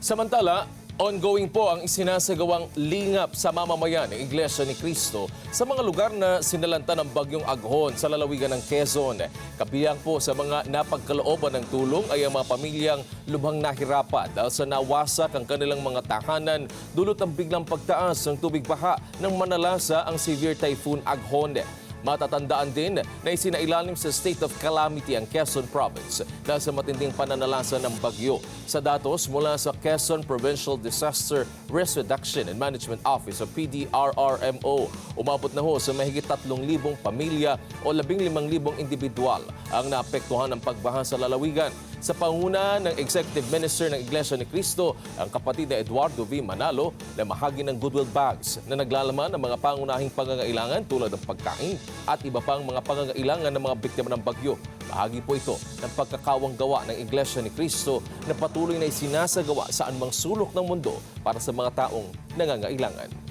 Samantala, ongoing po ang isinasagawang lingap sa mamamayan ng Iglesia ni Cristo sa mga lugar na sinalanta ng bagyong Aghon sa lalawigan ng Quezon. Kabilang po sa mga napagkalooban ng tulong ay ang mga pamilyang lubhang nahirapan dahil sa nawasak ang kanilang mga tahanan dulot ng biglang pagtaas ng tubig baha ng manalasa ang severe typhoon Aghon. Matatandaan din na isinailalim sa state of calamity ang Quezon Province dahil sa matinding pananalasa ng bagyo. Sa datos mula sa Quezon Provincial Disaster Risk Reduction and Management Office o PDRRMO, umabot na ho sa mahigit 3,000 pamilya o 15,000 individual ang naapektuhan ng pagbaha sa lalawigan. Sa panguna ng Executive Minister ng Iglesia ni Cristo, ang kapatid na Eduardo V. Manalo na mahagi ng Goodwill Bags na naglalaman ng mga pangunahing pangangailangan tulad ng pagkain at iba pang mga pangangailangan ng mga biktima ng bagyo. Bahagi po ito ng pagkakawang gawa ng Iglesia ni Cristo na patuloy na isinasagawa sa anumang sulok ng mundo para sa mga taong nangangailangan.